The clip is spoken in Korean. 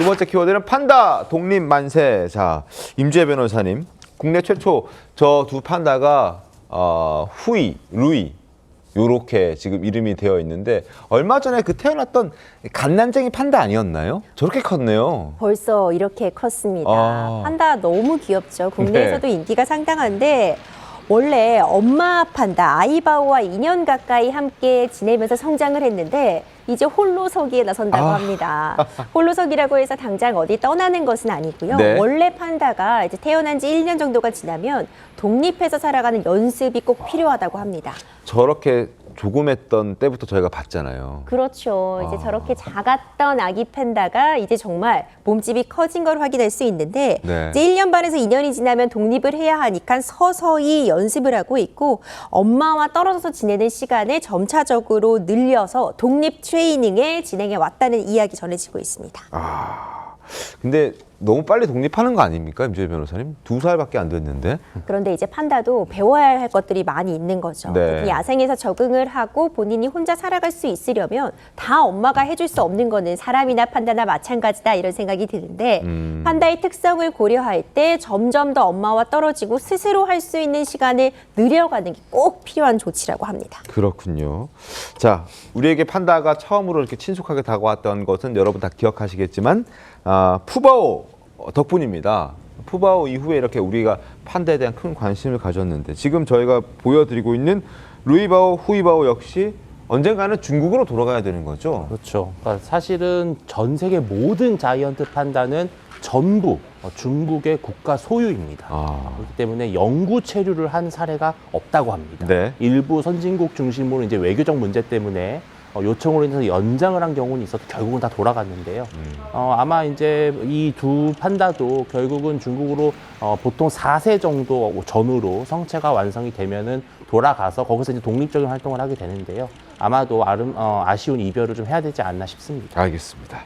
두 번째 키워드는 판다 독립 만세. 자, 임주혜 변호사님. 국내 최초 저 두 판다가 어, 후이, 루이 요렇게 지금 이름이 되어 있는데 얼마 전에 그 태어났던 갓난쟁이 판다 아니었나요? 저렇게 컸네요. 벌써 이렇게 컸습니다. 아. 판다 너무 귀엽죠. 국내에서도 인기가 상당한데 원래 엄마 판다 아이바오와 2년 가까이 함께 지내면서 성장을 했는데 이제 홀로서기에 나선다고 아. 합니다. 홀로서기라고 해서 당장 어디 떠나는 것은 아니고요. 네. 원래 판다가 이제 태어난 지 1년 정도가 지나면 독립해서 살아가는 연습이 꼭 필요하다고 합니다. 저렇게 조금했던 때부터 저희가 봤잖아요. 그렇죠. 이제 아. 저렇게 작았던 아기 팬다가 이제 정말 몸집이 커진 걸 확인할 수 있는데 네. 이제 1년 반에서 2년이 지나면 독립을 해야 하니까 서서히 연습을 하고 있고 엄마와 떨어져서 지내는 시간을 점차적으로 늘려서 독립 트레이닝에 진행해 왔다는 이야기 전해지고 있습니다. 근데 너무 빨리 독립하는 거 아닙니까, 임주혜 변호사님? 두 살밖에 안 됐는데. 그런데 이제 판다도 배워야 할 것들이 많이 있는 거죠. 네. 특히 야생에서 적응을 하고 본인이 혼자 살아갈 수 있으려면 다 엄마가 해줄 수 없는 거는 사람이나 판다나 마찬가지다 이런 생각이 드는데 음. 판다의 특성을 고려할 때 점점 더 엄마와 떨어지고 스스로 할 수 있는 시간을 늘려가는 게 꼭 필요한 조치라고 합니다. 그렇군요. 자, 우리에게 판다가 처음으로 이렇게 친숙하게 다가왔던 것은 여러분 다 기억하시겠지만 아, 푸바오 덕분입니다. 푸바오 이후에 이렇게 우리가 판다에 대한 큰 관심을 가졌는데 지금 저희가 보여드리고 있는 루이바오, 후이바오 역시 언젠가는 중국으로 돌아가야 되는 거죠. 그렇죠. 그러니까 사실은 전 세계 모든 자이언트 판다는 전부 어, 중국의 국가 소유입니다. 아, 그렇기 때문에 영구 체류를 한 사례가 없다고 합니다. 네. 일부 선진국 중심으로 이제 외교적 문제 때문에 어, 요청으로 인해서 연장을 한 경우는 있어도 결국은 다 돌아갔는데요. 어, 아마 이제 이 두 판다도 결국은 중국으로 어, 보통 4세 정도 전후로 성체가 완성이 되면은 돌아가서 거기서 이제 독립적인 활동을 하게 되는데요. 아마도 아름, 어, 아쉬운 이별을 좀 해야 되지 않나 싶습니다. 알겠습니다.